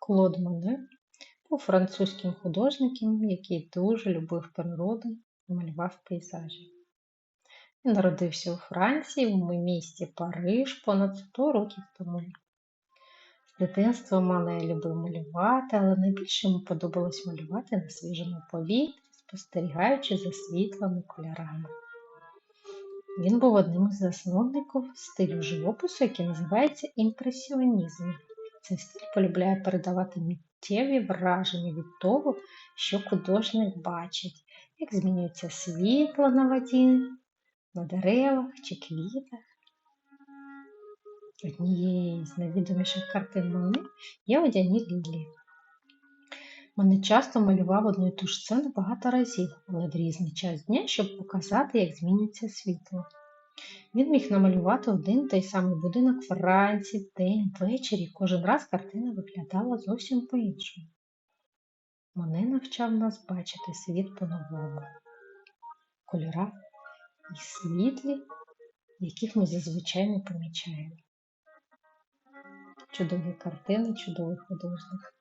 Клод Моне був французьким художником, який дуже любив природу і малював пейзажі. Він народився у Франції, в місті Париж понад 100 років тому. З дитинства Мане любив малювати, але найбільше йому подобалось малювати на свіжому повітрі, спостерігаючи за світлими кольорами. Він був одним із засновників стилю живопису, який називається імпресіонізм. Цей стиль полюбляє передавати миттєві враження від того, що художник бачить, як змінюється світло на воді, на деревах чи квітах. Однією з найвідоміших картин Мане є водяні лілії. Мане часто малював одну і ту ж сцену багато разів, але в різний час дня, щоб показати, як змінюється світло. Він міг намалювати один той самий будинок вранці, день, ввечері, кожен раз картина виглядала зовсім по-іншому. Моне навчав нас бачити світ по-новому, кольора і світлі, яких ми зазвичай не помічаємо. Чудові картини, чудовий художник.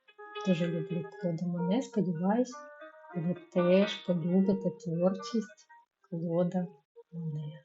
Дуже люблю Клода Моне. Сподіваюсь, ви теж полюбите творчість Клода Моне.